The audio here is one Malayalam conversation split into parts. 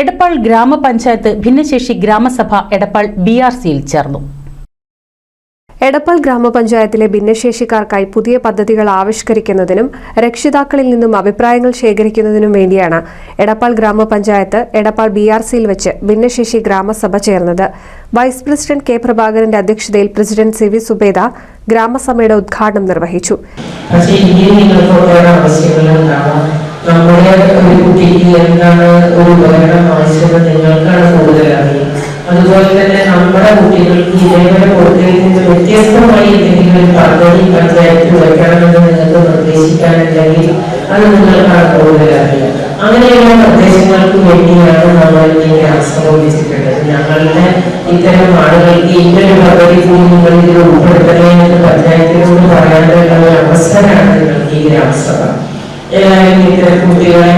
എടപ്പാൾ ഗ്രാമപഞ്ചായത്ത് ഭിന്നശേഷി ഗ്രാമസഭ എടപ്പാൾ ബി ആർ സിയിൽ ചേർന്നു. എടപ്പാൾ ഗ്രാമപഞ്ചായത്തിലെ ഭിന്നശേഷിക്കാർക്കായി പുതിയ പദ്ധതികൾ ആവിഷ്കരിക്കുന്നതിനും രക്ഷിതാക്കളിൽ നിന്നും അഭിപ്രായങ്ങൾ ശേഖരിക്കുന്നതിനും വേണ്ടിയാണ് എടപ്പാൾ ഗ്രാമപഞ്ചായത്ത് എടപ്പാൾ ബി ആർ സിയിൽ വെച്ച് ഭിന്നശേഷി ഗ്രാമസഭ ചേർന്നത്. വൈസ് പ്രസിഡന്റ് കെ പ്രഭാകരന്റെ അധ്യക്ഷതയിൽ പ്രസിഡന്റ് സി വി സുബേദ ഗ്രാമസഭയുടെ ഉദ്ഘാടനം നിർവഹിച്ചു. നമ്മുടെ ഒരു കുട്ടിക്ക് എന്താണ് ഒരു ഉപകരണം ആവശ്യം നിങ്ങൾക്കാണ് കൂടുതൽ അതുപോലെ തന്നെ നമ്മുടെ കുട്ടികൾക്ക് ഇതേവരെ കൊടുത്തതിൽ നിന്ന് വ്യത്യസ്തമായി എന്തെങ്കിലും ഒരു പദ്ധതി പഞ്ചായത്തിൽ വയ്ക്കണമെന്ന് നിങ്ങൾക്ക് നിർദ്ദേശിക്കാനുണ്ടെങ്കിൽ അത് നിങ്ങൾക്കാണ് കൂടുതൽ അങ്ങനെയുള്ള നിർദ്ദേശങ്ങൾക്ക് വേണ്ടിയാണ് നമ്മൾ ഈ ആശ്രമിച്ചിട്ടുള്ളത് ഞങ്ങളുടെ ഇത്തരം ആളുകൾക്ക് ഇന്നൊരു പദ്ധതി കൂടി നിങ്ങൾ ഇതിൽ ഉൾപ്പെടുത്തണേ എന്ന് പഞ്ചായത്തിനോട് പറയാനുള്ള ഒരു അവസരമാണ് നിങ്ങൾക്ക് ഈ ഗ്രാമസഭ. എല്ലാവരും ഇത്തരം കുട്ടികളെ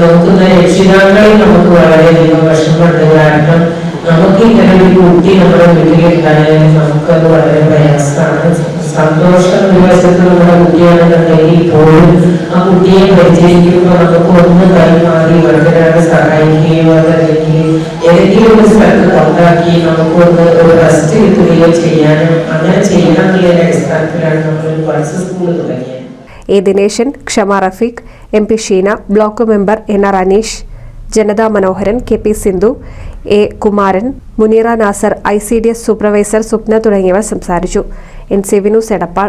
നോക്കുന്ന രക്ഷിതാക്കളിൽ നമുക്ക് വളരെയധികം വിഷമമുണ്ട് കാരണം നമുക്ക് ഇങ്ങനെ ഒരു കുട്ടി നമ്മുടെ വീട്ടിലുണ്ടായാൽ നമുക്കത് വളരെ പ്രയാസമാണ്. സന്തോഷം ഒരു വശത്ത് നമ്മുടെ കുട്ടിയാണെന്നുണ്ടെങ്കിൽ പോലും ആ കുട്ടിയെ പരിചരിക്കുമ്പോൾ നമുക്ക് ഒന്ന് കൈമാറി മറ്റൊരാളെ സഹായിക്കുകയോ അതല്ലെങ്കിൽ ഏതെങ്കിലും ഒരു സ്ഥലത്ത് കൊണ്ടാക്കി നമുക്കൊന്ന് ഒരു റെസ്റ്റ് കിട്ടുകയോ ചെയ്യാനും അങ്ങനെ ചെയ്യണം എന്നുള്ള അടിസ്ഥാനത്തിലാണ് നമ്മൾ പൾസ് സ്കൂൾ തുടങ്ങിയത്. A Dineshan Kshama Rafeeq M P Sheena block member N R Aneesh Janatha Manoharan K P Sindhu A Kumaran Muneera Nasar I C D S supervisor Swapna തുടങ്ങിയവർ സംസാരിച്ചു. N C Vinu Edappal